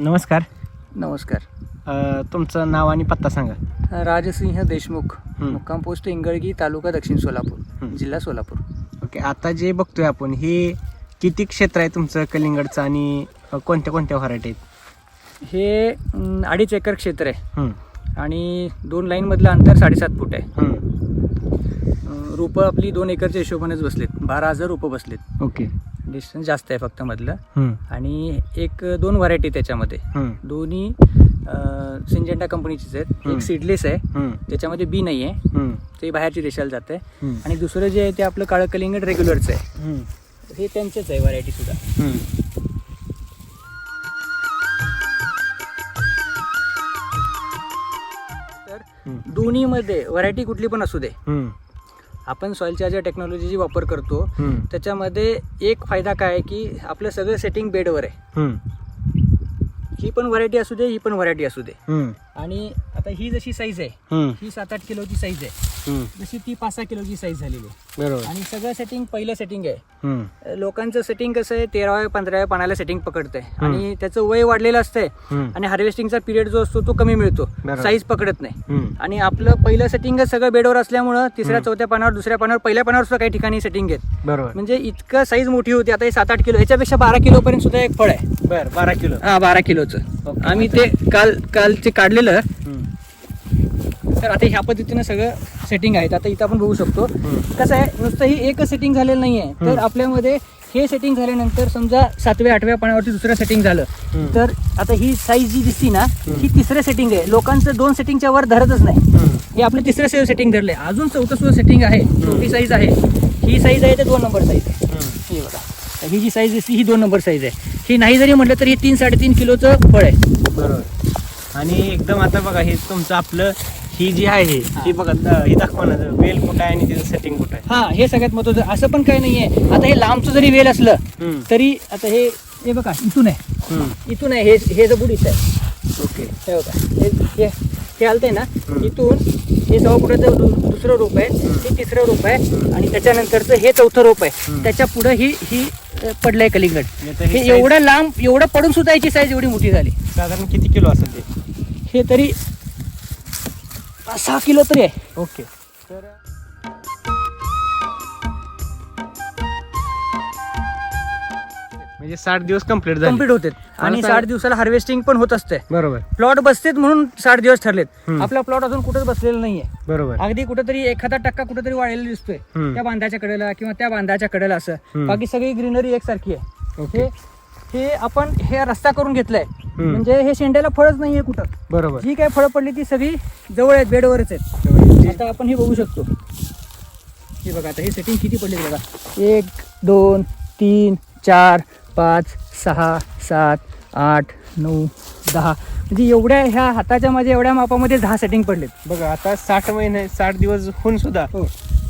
नमस्कार. नमस्कार. अ, तुमचं नाव आणि पत्ता सांगा. राजसिंह देशमुख हं. मुक्काम पोस्ट इंगळगी तालुका दक्षिण सोलापूर हं. जिल्हा सोलापूर. ओके आता जे बघतोय आपण हे किती क्षेत्र आहे तुमचं कलिंगडचं आणि अ, कोणत्या कोणत्या व्हरायटी आहेत? हे अं, अडीच एकर क्षेत्र आहे. हं, आणि दोन लाईनमधलं अंतर साडेसात फूट आहे. हं. अं, रोपं आपली दोन एकरच्या हिशोबानेच बसलेत. बारा हजार रोपं बसलेत. ओके. डिस्टन्स जास्त आहे फक्त मधलं. आणि एक दोन व्हरायटी त्याच्यामध्ये. दोन्ही सिंजेंटा कंपनीचीच आहेत. एक सीडलेस आहे. त्याच्यामध्ये बी नाही आहे ते बाहेरची देशाला जाते हं, आणि दुसरं जे आहे ते आपलं काळं कलिंगड रेग्युलरचं आहे. हं, हे त्यांचंच आहे व्हरायटी सुद्धा. हं. तर हं, दोन्हीमध्ये व्हरायटी कुठली पण असू दे. आपण सॉइलच्या ज्या टेक्नॉलॉजीची वापर करतो त्याच्यामध्ये एक फायदा काय आहे की आपलं सगळं सेटिंग बेडवर आहे. हं, पण व्हरायटी असू दे ही पण व्हरायटी असू दे. आणि आता ही जशी साईज आहे हं, ही सात आठ किलोची साईज आहे. जशी ती पाच सहा किलोची साईज झालेली आहे. बरोबर. आणि सगळं सेटिंग पहिलं सेटिंग आहे. हं, लोकांचं सेटिंग कसं आहे तेराव्या पंधराव्या पाण्याला सेटिंग पकडतंय. आणि त्याचं वय वाढलेलं असतंय. आणि हार्वेस्टिंगचा पिरियड जो असतो तो कमी मिळतो. बरोबर. साईज पकडत नाही. हं, आणि आपलं पहिलं सेटिंगच सगळं बेडवर असल्यामुळं तिसऱ्या. चौथ्या पानावर दुसऱ्या पानावर पहिल्या पानावर सुद्धा काही ठिकाणी सेटिंग आहेत. बरोबर. म्हणजे इतकं साईज मोठी होती. आता हे सात आठ किलो याच्यापेक्षा बारा किलो पर्यंत सुद्धा एक फळ आहे. बर बारा किलो. हा बारा किलोचं. ओके. आम्ही ते काल कालचे काढलेलं हं, तर आता ह्या पद्धतीनं सगळं सेटिंग आहेत. आता इथं आपण बघू शकतो. कसं आहे नुसतं ही एकच सेटिंग झालेलं नाही आहे तर. आपल्यामध्ये हे सेटिंग झाल्यानंतर समजा सातव्या आठव्या पानावरती दुसरं सेटिंग झालं. तर आता ही साईज जी दिसती ना हं. तिसरं सेटिंग आहे. लोकांचं दोन सेटिंगच्या वर धरतच नाही. हं, आपलं तिसरं सेटिंग धरलंय. अजून चौथं सुद्धा सेटिंग आहे. छोटी साईज आहे. ही साईज आहे ते दोन नंबर साईज आहे. बघा. तर ही जी साईज दिसती ही दोन नंबर साईज आहे. ही नाही जरी म्हटलं तरी हे तीन साडेतीन किलोचं फळ आहे. बरोबर. आणि एकदम आता बघा हे तुमचं आपलं ही जी आहे ही बघा द- ही दाखवा ना वेल कुठं आहे आणि तिचं सेटिंग कुठं आहे. हा हे सगळ्यात महत्वाचं असं पण काही नाहीये. आता हे लांबचं जरी वेल असलं तरी आता हे हे बघा इथून आहे. इथून आहे हे हे जो बुड इथं आहे. ओके. हे बघा हे हे हे आलतंय ना. इथून हे सव्वा फुटाचं दु- दुसरं रोप आहे हे तिसरं रोप आहे आणि त्याच्यानंतरचं हे चौथं रोप आहे. त्याच्या पुढं ही ही पडलंय कलिंगड. हे एवढं लांब एवढं पडून सुद्धा याची साईज एवढी मोठी झाली. साधारण किती किलो असेल ते? हे तरी सहा किलो तरी आहे. ओके. तर म्हणजे साठ दिवस कंप्लीट कंप्लीट होते. आणि साठ दिवसाला हार्वेस्टिंग पण होत असते. बरोबर. प्लॉट बसतेत म्हणून साठ दिवस ठरलेत. आपला प्लॉट अजून कुठंच बसलेला नाहीये. बरोबर. अगदी कुठेतरी एखादा टक्का कुठेतरी वाढलेला दिसतोय. त्या बांधाच्या कडेला किंवा त्या बांधाच्या कडेला असं. बाकी सगळी ग्रीनरी एकसारखी आहे. ओके. हे आपण हे रस्ता करून घेतलाय. म्हणजे हे शेंड्याला फळच नाहीये कुठं. बरोबर. जी काय फळं पडली ती सगळी जवळ आहेत बेडवरच आहेत. आता आपण हे बघू शकतो. हे बघा आता हे सेटिंग किती पडली बघा. एक दोन तीन चार पाच सहा सात आठ नऊ दहा. म्हणजे एवढ्या ह्या हाताच्या माझ्या एवढ्या मापामध्ये दहा सेटिंग पडलेत. बघा आता साठ महिने साठ दिवस होऊन सुद्धा हो.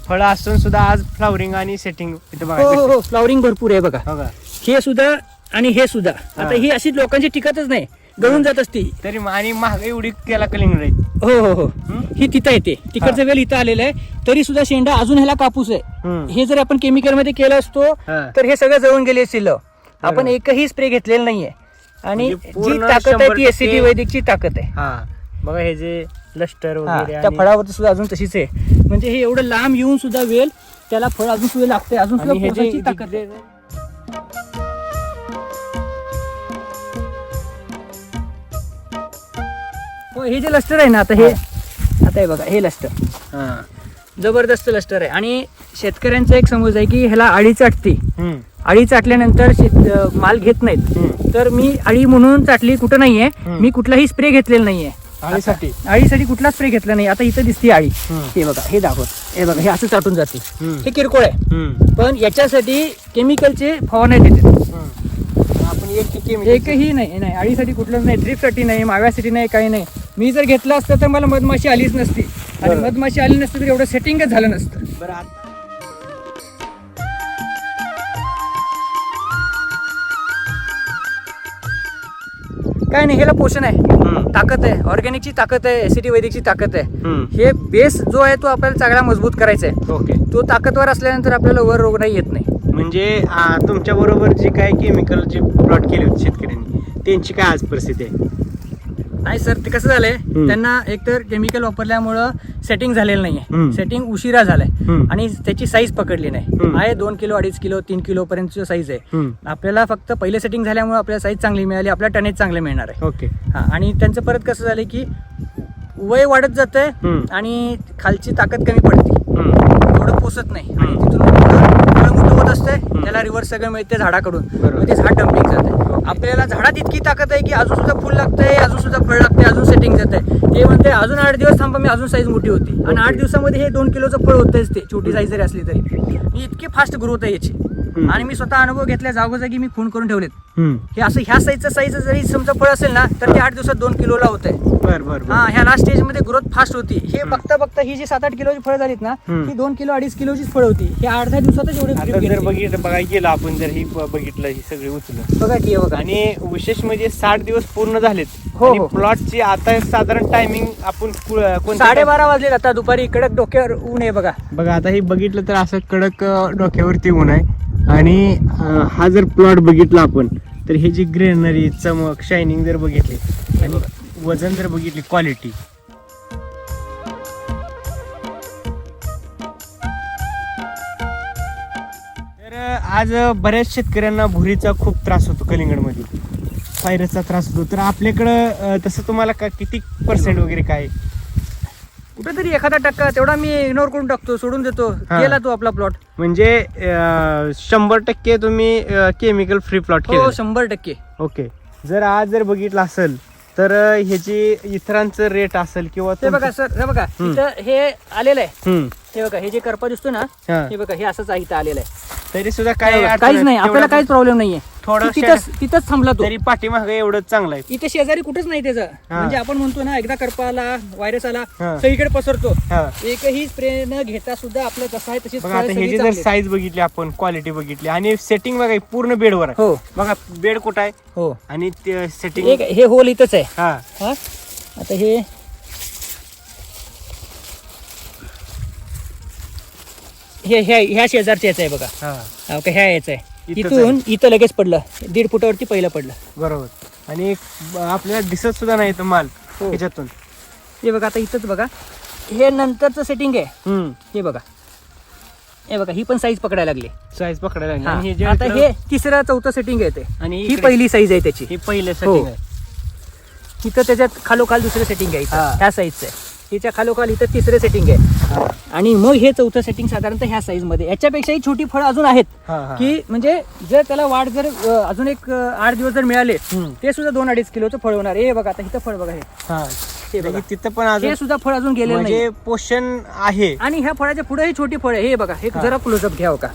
फळं असून सुद्धा आज फ्लावरिंग आणि सेटिंग इथे हो बघा. हो हो फ्लॉवरिंग भरपूर आहे बघा. बघा. हे सुद्धा आणि हे सुद्धा. हा. आता ही अशी लोकांची टिकतच नाही. गळून जात असती. तरी आणि महाग एवढी केला कलिंग राहील हो हो हो. हं? ही तिथं येते. तिकडचं वेल इथं आलेलं आहे. तरी सुद्धा शेंडा अजून ह्याला कापूस आहे. हं. हे जर आपण केमिकलमध्ये केलं असतो हा. तर हे सगळं जळून गेले असतील. आपण. एकही स्प्रे घेतलेला नाहीये. आणि म्हणजे जी पूर्ण ताकद आहे ती एसीटी टक्के- वैदिकची ताकद आहे. हा. बघा हे जे लष्टर हा, वगैरे त्या आणि- फळावरती सुद्धा अजून तशीच आहे. म्हणजे हे एवढं लांब येऊन सुद्धा वेल त्याला फळ अजून सुद्धा लागते अजून आणि हे सुद्धा जे पोसायची ताकद आहे हो हे जे लस्टर आहे ना आता हे आता हे बघा हे लस्टर हा. जबरदस्त लस्टर आहे. आणि शेतकऱ्यांचा एक समज आहे की ह्याला चाटते हम्म, अळी चाटल्यानंतर शेत माल घेत नाहीत. तर मी अळी म्हणून चाटली कुठं नाहीये. मी कुठलाही स्प्रे घेतलेला नाहीये. आळीसाठी? आता- आळीसाठी कुठला स्प्रे घेतला नाही. आता इथं दिसते आळी हम्म. हे बघा हे दाखवत हे बघा हे असं चाटून जाते. हे किरकोळ आहे. पण याच्यासाठी केमिकलचे फवारण्या देते. हम्म. आपण एक टिके म्हणजे- एकही नाही नाही. अळीसाठी कुठलंच नाही. ड्रिपसाठी नाही माव्यासाठी नाही काही नाही. मी जर घेतलं असतं तर मला मधमाशी आलीच नसती. आणि. मधमाशी आली नसती तर एवढं सेटिंगच झालं नसतं. बरं काय नाही ह्याला पोषण आहे. ताकद आहे. ऑर्गॅनिकची ताकद आहे एसिडी वैदिकची ताकद आहे. हे बेस जो आहे तो आपल्याला चांगला मजबूत करायचा आहे ओके. तो ताकदवर असल्यानंतर आपल्याला वर रोग नाही येत नाही. म्हणजे तुमच्या बरोबर जे काय केमिकलचे प्लॉट केले होते शेतकऱ्यांनी त्यांची काय आज परिस्थिती आहे? नाही सर ते कसं झालंय. त्यांना एकतर केमिकल वापरल्यामुळं सेटिंग झालेलं. नाहीये सेटिंग उशिरा झालाय. आणि त्याची साईज पकडली नाही. आहे दोन किलो अडीच किलो तीन किलो पर्यंतची साईज आहे. आपल्याला फक्त पहिले सेटिंग झाल्यामुळे आपल्याला साईज चांगली मिळाली आपल्या टनेज चांगले मिळणार आहे ओके हा आणि त्यांचं परत कसं झालं की वय वाढत जातंय हम्म. आणि खालची ताकद कमी पडते. एवढं पोसत नाही आणि. तिथून मोठं होत असतंय त्याला रिव्हर्स सगळं मिळते झाडाकडून ते झाड डम्पिंग जाते आपल्याला झाडात इतकी ताकद आहे की अजून सुद्धा फुल लागतंय अजून सुद्धा फळ लागतंय अजून सेटिंग जात आहे ते म्हणते अजून आठ दिवस थांबा मी अजून साईज मोठी होती. आणि आठ दिवसामध्ये हे दोन किलोचं फळ होतंच ते छोटी साईज जरी असली तरी. ही इतकी फास्ट ग्रोथ आहे याची. आणि मी स्वतः अनुभव घेतल्या जागोजागी मी खून करून ठेवलेत. हे असं ह्या साईजचं साईज जरी समजा फळ असेल ना तर ते आठ दिवसात दोन किलोला होत आहे बर बर बर. हा ह्या लास्ट स्टेजमध्ये ग्रोथ फास्ट होती. हे बघता बघता ही जी सात आठ किलोची फळं झालीत ना. ही दोन किलो अडीच किलोचीच फळ होती. हे अर्ध्या दिवसातच एवढे. बघितलं बघायला गेलं आपण जर ही बघितलं ही सगळी उचलून. बघा की बघा. आणि विशेष म्हणजे साठ दिवस पूर्ण झालेत. हो, आणि हो. प्लॉटची आता साधारण टायमिंग आपण साडेबारा वाजले आता दुपारी कडक डोक्यावर ऊन आहे बघा. बघा आता हे बघितलं तर असं कडक डोक्यावरती ऊन आहे. आणि हा जर प्लॉट बघितला आपण तर हे जी ग्रेनरी चमक शायनिंग जर बघितली आणि वजन जर बघितली क्वालिटी तर आज बऱ्याच शेतकऱ्यांना भुरीचा खूप त्रास होतो कलिंगडमध्ये. फायरसचा त्रास होतो. तर आपल्याकडं तसं तुम्हाला का किती पर्सेंट वगैरे काय? आहे? कुठेतरी एखादा टक्का तेवढा मी इग्नोर करून टाकतो सोडून देतो. हा. गेला तो आपला प्लॉट म्हणजे अं, शंभर टक्के तुम्ही केमिकल फ्री प्लॉट हो केलं शंभर टक्के. ओके. जर आज जर बघितलं असेल तर अं, ह्याची इतरांचं रेट असेल किंवा ते बघा तुमचं- सर हे बघा हम्म. इथं हे आलेलं आहे. हम्म, हे बघा हे जे करपा दिसतो ना हा. हे बघा हे असंच आहे इथं आलेलं आहे. तरी सुद्धा हे काय बघा, अडचण काहीच नाही तेवढं आपल्याला काहीच प्रॉब्लेम नाहीये. थोडं तिथंच तिथंच थांबला तो. तरी पाठीमागे एवढं चांगलं आहे. इथे शेजारी कुठेच नाही त्याचं. म्हणजे आपण म्हणतो ना एकदा करपा आला व्हायरस आला. सगळीकडे पसरतो. एकही स्प्रे न घेता सुद्धा आपलं जसं आहे तशीच आता ह्याची जर. साईज बघितली आपण क्वालिटी बघितली आणि सेटिंग बघा पूर्ण बेडवर हो. बघा बेड कुठं आहे? हो. आणि सेटिंग हे होल इथंच आहे. हा. आता हे हे ह्या शेजारच्या याचं आहे बघा. ह्या याचं आहे. इथून इथं लगेच पडलं. दीड फुटावरती पहिलं पडलं. बरोबर. आणि आपल्याला दिसत सुद्धा नाही माल हो. ह्याच्यातून. हे बघा आता इथंच बघा. हे नंतरचं सेटिंग आहे. हे बघा. हे बघा ही पण साईज पकडायला लागली. साईज पकडायला लागली. हा. हे आता हे तिसरं चौथं सेटिंग आहे ते. आणि ही पहिली साईज आहे त्याची. हे पहिलं हो. सेटिंग आहे. इथं त्याच्यात खालोखाल दुसरं सेटिंग आहे. हा. ह्या साईजचं आहे. हिच्या खालोखाल इथं तिसरं सेटिंग आहे. आणि मग हे चौथं सेटिंग साधारणतः ह्या साईजमध्ये. याच्यापेक्षाही छोटी फळं अजून आहेत. हा, हा. की म्हणजे जर त्याला वाढ जर अजून एक आठ दिवस जर मिळाले. ते सुद्धा दोन अडीच किलोचं फळ होणार. हे बघा आता इथं फळ बघा हे. हा. हे तिथं पण अजून हे सुद्धा फळ अजून गेलेलं नाही म्हणजे पोषण आहे. आणि ह्या फळाच्या पुढे ही छोटी फळ आहे. हे बघा हे जरा क्लोजअप घ्यावं का.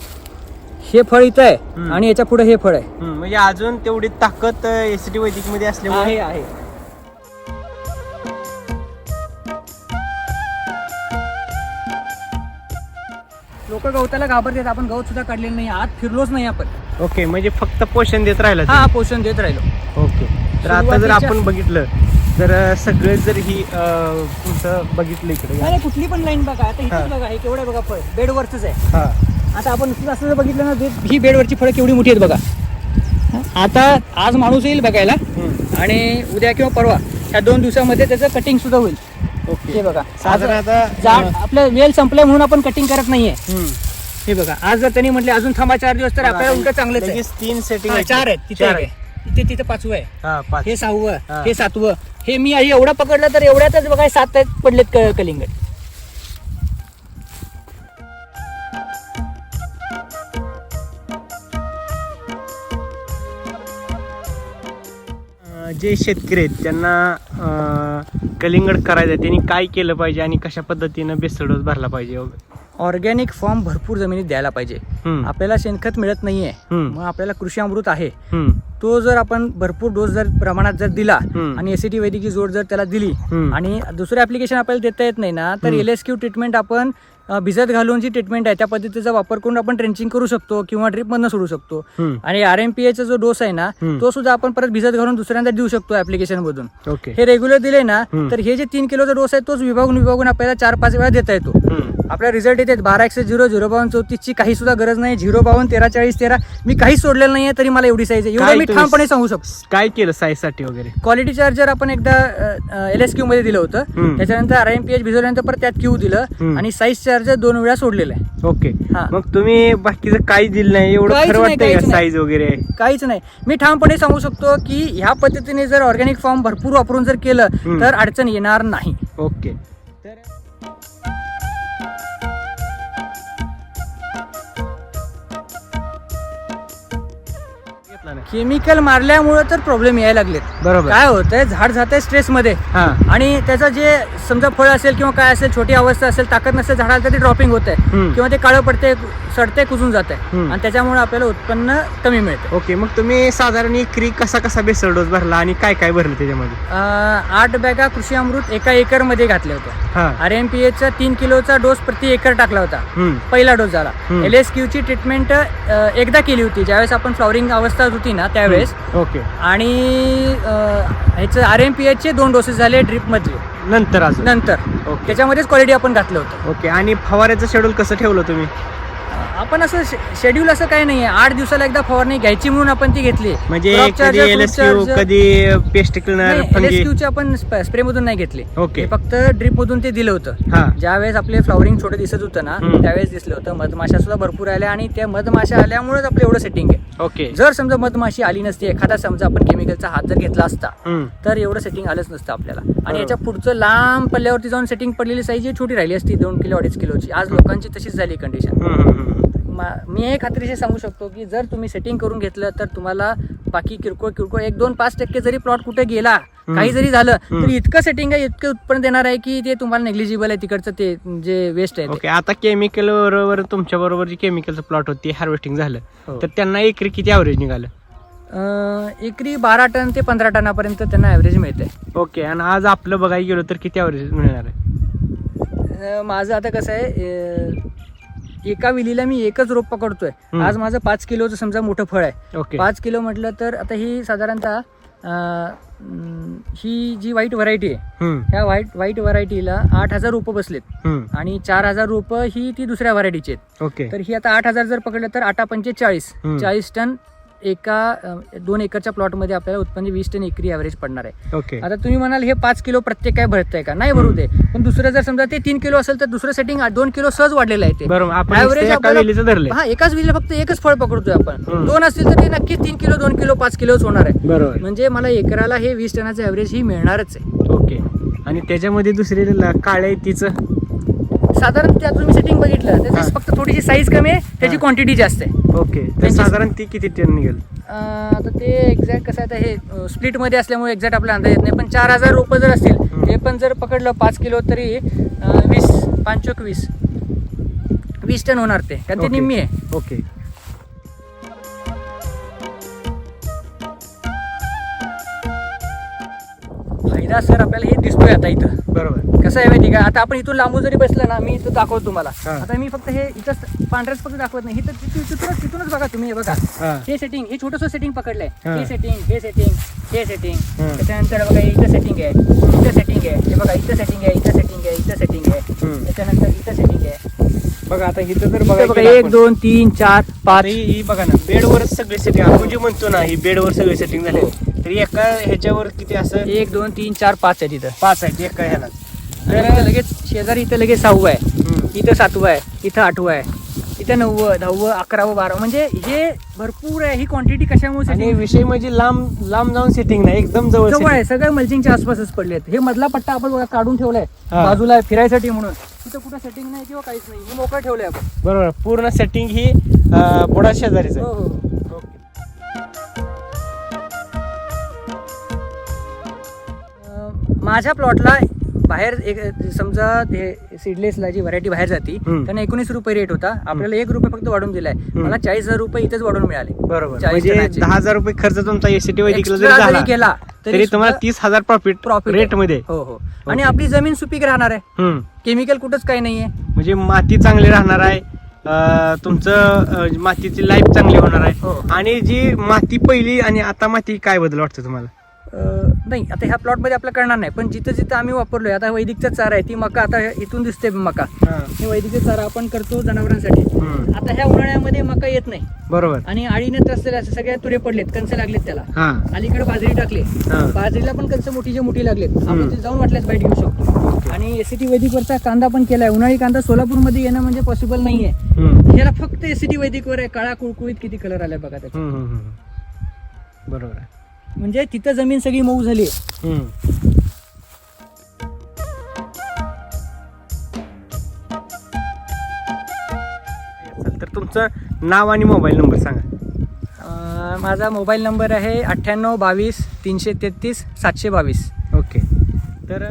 हे फळ इथं आहे. आणि याच्यापुढे हे फळ आहे. म्हणजे अजून तेवढी ताकद एसीटी वैदिकमध्ये असल्यामुळे. आहे. लोक गवताला घाबरतात आपण गवत सुद्धा काढलेलं नाही आत फिरलोच नाही आपण. ओके म्हणजे फक्त पोषण देत राहिलं हा पोषण देत राहिलो. ओके तर आता जर सुरुवातीच्या- आपण बघितलं तर अं, सगळे जर ही अं, तुमचं बघितलं इकडे अरे कुठली पण लाईन बघा आता हा. इथेच बघा हे केवढं आहे बघा फळ बेडवरच आहे. हा. आता आपण असं जर बघितलं ना ते- ही बेडवरची फळं केवढी मोठी आहेत बघा. आता आज माणूस येईल बघायला हम्म, आणि उद्या किंवा परवा ह्या दोन दिवसामध्ये त्याचं कटिंग सुद्धा होईल. हे बघा. साधारण आता झाड आपलं वेल संपलंय म्हणून आपण कटिंग करत नाहीये. हे बघा आज जर त्यांनी म्हटले अजून थांबा चार दिवस तर आपल्याला उलट चांगलंच आहे. लगेच तीन सेटिंग हा, चार आहेत तिथे एक आहे. तिथे तिथे पाचवं आहे. हा पाच. हे सहावं हा. हे सातवं. हे मी आई एवढं पकडलं तर एवढ्यातच बघा हे सात आहेत पडलेत क- कलिंगड. अं, जे शेतकरी आहेत त्यांना कलिंगड करायचं आहे त्यांनी काय केलं पाहिजे आणि कशा पद्धतीनं बेसळ डोस भरला पाहिजे? ऑर्गॅनिक फॉर्म भरपूर जमिनीत द्यायला पाहिजे आपल्याला शेणखत मिळत नाहीये मग आपल्याला कृषी अमृत आहे तो जर आपण भरपूर डोस जर प्रमाणात जर दिला. आणि एसीटी वैद्यकीय जोड जर त्याला दिली. आणि दुसरं ऍप्लिकेशन आपल्याला देता येत नाही ना तर. एल एस क्यू ट्रीटमेंट आपण भिजत घालून जी ट्रीटमेंट आहे त्या पद्धतीचा वापर करून आपण ट्रेंचिंग करू शकतो किंवा ड्रिपमधनं सोडू शकतो. आणि आर एम पी एचा जो डोस आहे ना. तो सुद्धा आपण परत भिजत घालून दुसऱ्यांदा देऊ शकतो ऍप्लिकेशन मधून हे रेग्युलर दिले ना. तर हे जे तीन किलोचा डोस आहे तोच विभागून विभागून आपल्याला चार पाच वेळा देता येतो हम्म. आपला रिझल्ट येते बारा एकशे झिरो झिरो बावन्न चौतीसची काही सुद्धा गरज नाही झिरो बावन्न तेरा चाळीस तेरा मी काहीच सोडलेलं नाहीये तरी मला एवढी साईज आहे एवढं मी ठामपणे सांगू शकतो काय केलं साईजसाठी वगैरे क्वालिटी चार्जर आपण एकदा एल एस क्यू मध्ये दिलं होतं. त्याच्यानंतर आर एम पी एच भिजवल्यानंतर परत त्यात क्यू दिलं. आणि साईज चार्जर दोन वेळा सोडलेलं आहे ओके हा. मग तुम्ही बाकीचं काही दिलं नाही एवढं काहीच खरं नाही, वाटतंय का काहीच नाही. साईज वगैरे काहीच नाही मी ठामपणे सांगू शकतो की ह्या पद्धतीने जर ऑर्गॅनिक फॉर्म भरपूर वापरून जर केलं हम्म. तर अडचण येणार नाही ओके केमिकल मारल्यामुळे तर प्रॉब्लेम यायला लागलेत. बरोबर. काय होतंय? झाड जात आहे स्ट्रेस मध्ये. हा. आणि त्याचं जे समजा फळ असेल किंवा काय असेल छोटी अवस्था असेल ताकद नसेल झाडाला तर ते ड्रॉपिंग होत आहे हम्म. किंवा ते काळं पडते सडते कुजून जात आहे हम्म. आणि त्याच्यामुळे आपल्याला उत्पन्न कमी मिळते ओके मग तुम्ही साधारण एकरी कसा कसा बेसळ डोस भरला आणि काय काय भरलं त्याच्यामध्ये? अं, आठ बॅगा कृषी अमृत एका एकरमध्ये घातल्या होत्या. हा. आर एम पी एचा तीन किलोचा डोस प्रति एकर टाकला होता. हम्म. पहिला डोस झाला. हम्म. एल एस क्यूची ट्रीटमेंट एकदा केली होती. ज्यावेळेस आपण फ्लॉवरिंग अवस्था होती ना त्यावेळेस. ओके. आणि ह्याचं आर एम पी एचचे दोन डोसेस झाले ड्रिप मधले. नंतर अजून. नंतर. ओके. त्याच्यामध्येच क्वालिटी आपण घातलं होतं. ओके. आणि फवाऱ्याचं शेड्यूल कसं ठेवलं तुम्ही? आपण असं शेड्यूल असं काही नाहीये. आठ दिवसाला एकदा फवारणी घ्यायची म्हणून आपण ती घेतली. म्हणजे कधी पेस्ट क्लिनर नाही, आपण स्प्रे मधून नाही घेतले. ओके. फक्त ड्रिप मधून ते दिलं होतं. हा. ज्या वेळेस आपले फ्लॉवरिंग छोटं दिसत होतं ना. त्यावेळेस दिसलं होतं. मधमाशा सुद्धा भरपूर आल्या आणि त्या मधमाशा आल्यामुळेच आपलं एवढं सेटिंग आहे. ओके. जर समजा मधमाशी आली नसती एखादा समजा आपण केमिकलचा हात जर घेतला असता. तर एवढं सेटिंग आलंच नसतं आपल्याला. आणि याच्या पुढचं लांब पल्ल्यावरती जाऊन सेटिंग पडलेली साईज छोटी राहिली असती दोन किलो अडीच किलोची. आज लोकांची तशीच झाली कंडिशन हम्म. मी हे खात्रीशी सांगू शकतो की जर तुम्ही सेटिंग करून घेतलं तर तुम्हाला बाकी किरकोळ किरकोळ एक दोन पाच टक्के जरी प्लॉट कुठे गेला काही जरी झालं. तरी इतकं सेटिंग आहे इतकं उत्पन्न देणार आहे की ते तुम्हाला नेग्लिजिबल आहे तिकडचं ते जे वेस्ट आहे. ओके आता केमिकल बरोबर तुमच्या बरोबर जी केमिकलचं प्लॉट होती हार्वेस्टिंग झालं हो. तर त्यांना एकरी किती ॲव्हरेज निघालं एकरी बारा टन ते पंधरा टनापर्यंत त्यांना ॲव्हरेज मिळते ओके आणि आज आपलं बघायला गेलो तर किती ॲव्हरेज मिळणार आहे माझं आता कसं आहे एका विलीला मी एकच रोप पकडतोय. आज माझं पाच किलोचं समजा मोठं फळ आहे. पाच किलो म्हटलं तर आता ही साधारणतः ही जी व्हाईट व्हरायटी आहे ह्या व्हाईट व्हाईट व्हरायटीला आठ हजार रोपं बसलेत. आणि चार हजार रोपं ही ती दुसऱ्या व्हरायटीची आहेत. तर ही आता आठ हजार जर पकडलं तर आठा पंचेचाळीस. हम्म. चाळीस टन एका दोन एकरच्या प्लॉटमध्ये आपल्याला उत्पन्न वीस टन एकरी ॲव्हरेज पडणार आहे. ओके आता तुम्ही म्हणाल हे पाच किलो प्रत्येक काय भरतंय का? नाही भरू दे. पण दुसरं जर समजा ते तीन किलो असेल तर दुसरं सेटिंग दोन किलो सहज वाढलेलं आहे ते. धरलंय. हा एकाच विलीला फक्त एकच फळ पकडतोय आपण. दोन असतील तर ते नक्कीच तीन किलो दोन किलो पाच किलोच होणार आहे. बरोबर. म्हणजे मला एकराला हे वीस टनाचं ॲव्हरेज ही मिळणारच आहे. ओके आणि त्याच्यामध्ये दुसरी काळ्या तिचं साधारण त्यात तुम्ही सेटिंग बघितलं. त्याची फक्त थोडीशी साईज कमी आहे त्याची. क्वांटिटी जास्त आहे ओके तर त्यांची- साधारण ती किती टन निघेल आता ते एक्झॅक्ट कसं आहे आता हे स्प्लिटमध्ये असल्यामुळे एक्झॅक्ट आपल्याला अंदाज येत नाही पण चार हजार रुपये जर असतील हम्म. ते पण जर पकडलं पाच किलो तरी अं, वीस पाचोक वीस वीस टन होणार ते कारण ते ओके. निम्मी आहे ओके फायदा सर आपल्याला हे दिसतोय आता इथं बरोबर. कसं आहे माहिती का? आता आपण इथून लांबून जरी बसलं ना मी इथं दाखवतो तुम्हाला. हा. आता मी फक्त हे इथं पांढऱ्याच फक्त दाखवत नाही. इथं तिथून- तिथूनच तिथूनच बघा तुम्ही हे बघा. हा. हे सेटिंग हे छोटंसं सेटिंग पकडलंय. हा. हे सेटिंग हे सेटिंग हे सेटिंग हा. त्याच्यानंतर बघा इथं सेटिंग आहे. इथं सेटिंग आहे. हे बघा इथं सेटिंग आहे इथं सेटिंग आहे इथं सेटिंग आहे. हम्म. त्याच्यानंतर इथं सेटिंग आहे. बघा आता इथं तर इथं बघा बघा एक दोन तीन चार पाच. ही ही बघा ना बेडवरच सगळे सेटिंग आपण जे म्हणतो ना ही बेडवर सगळे सेटिंग झाले. तरी एका ह्याच्यावर किती असं? एक दोन तीन चार पाच आहे तिथं पाच आहेत एका ह्याला. इथं लगेच शेजारी इथं लगेच सहावं आहे. इथं सातवं आहे इथं आठवं आहे इथं नववं दहावं अकरावं बारा म्हणजे हे भरपूर आहे ही क्वांटिटी कशामुळे आणि setting? विषय म्हणजे लांब लांब जाऊन सेटिंग नाही एकदम जवळ जवळ setting. आहे सगळं मल्चिंगच्या आसपासच पडले आहेत. हे मधला पट्टा आपण बघा काढून ठेवलाय. हा. बाजूला फिरायसाठी म्हणून. तिथं कुठं सेटिंग नाही किंवा काहीच नाही. हे मोकळं ठेवलंय आपण. बरोबर. पूर्ण सेटिंग ही अं, बुडा शेजारीच हो आहे हो. माझ्या प्लॉटला बाहेर एक समजा ते सीडलेसला जी व्हरायटी बाहेर जाती. त्यांना एकोणीस रुपये रेट होता. आपल्याला एक रुपये फक्त वाढून दिलाय. मला चाळीस हजार रुपये इथेच वाढून मिळाले. बरोबर. चाळीस म्हणजे. दहा हजार रुपये खर्च तुमचा एसीटी केला तरी तुम्हाला तीस हजार प्रॉफिट profit रेट. मध्ये. हो हो. आणि आपली जमीन सुपीक राहणार आहे. केमिकल कुठंच काही नाहीये. म्हणजे माती चांगली राहणार आहे. तुमचं मातीची लाईफ चांगली होणार हो. आहे आणि जी माती पहिली आणि आता माती काय बदल वाटतं तुम्हाला? नाही आता ह्या प्लॉटमध्ये आपल्याला कळणार नाही पण जिथं जिथं आम्ही वापरलोय आता वैदिकचा चारा आहे ती मका आता इथून दिसते मका. हे. वैदिकचा चारा आपण करतो जनावरांसाठी. आता ह्या उन्हाळ्यामध्ये मका येत नाही. बरोबर. आणि आळीने त्रसलेल्या सगळ्या तुरे पडलेत कंस लागलेत त्याला. हा. अलीकडे बाजरी टाकली. बाजरीला पण कंस मोठीचे मोठी लागलेत. आपण. ते जाऊन वाटल्यास बाईट घेऊ शकतो. आणि एसीटी वैदिकवरचा कांदा पण केलाय. उन्हाळी कांदा सोलापूरमध्ये येणं म्हणजे पॉसिबल नाहीये. हम्म. याला फक्त एसीटी वैदिकवर आहे. काळा कुळकुळीत किती कलर आलाय बघा त्याचा. बरोबर आहे. म्हणजे तिथं जमीन सगळी मऊ झाली. तर तुमचं नाव आणि मोबाईल नंबर सांगा. अं, माझा मोबाईल नंबर आहे अठ्ठ्याण्णव बावीस तीनशे तेहतीस सातशे बावीस. ओके. तर